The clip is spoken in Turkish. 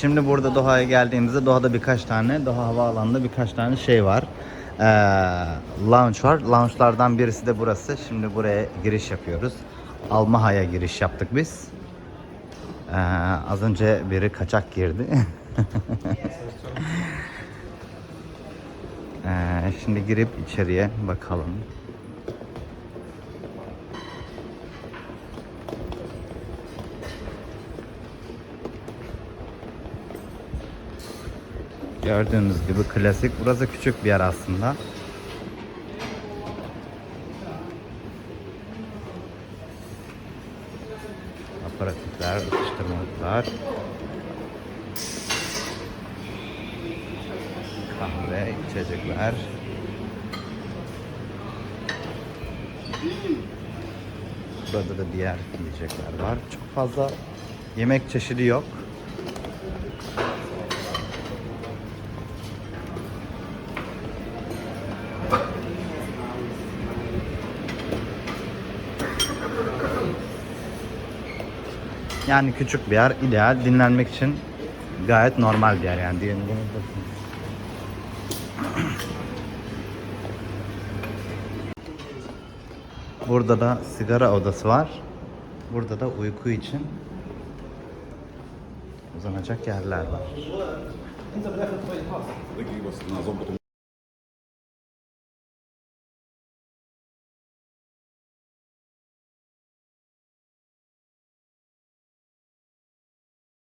Şimdi burada Doha'ya geldiğimizde Doha'da birkaç tane, Doha Havaalanı'nda birkaç tane şey var. Ee, lounge var. Lounge'lardan birisi de burası. Şimdi buraya giriş yapıyoruz. Almaha'ya giriş yaptık biz. Ee, az önce biri kaçak girdi. Ee, şimdi girip içeriye bakalım. Gördüğünüz gibi klasik. Burası küçük bir yer aslında. Aparatifler, atıştırmalıklar. Kahve, içecekler. Burada da diğer yiyecekler var. Çok fazla yemek çeşidi yok. Yani küçük bir yer, ideal. Dinlenmek için gayet normal bir yer yani. Diyelim Burada da sigara odası var. Burada da uyku için uzanacak yerler var.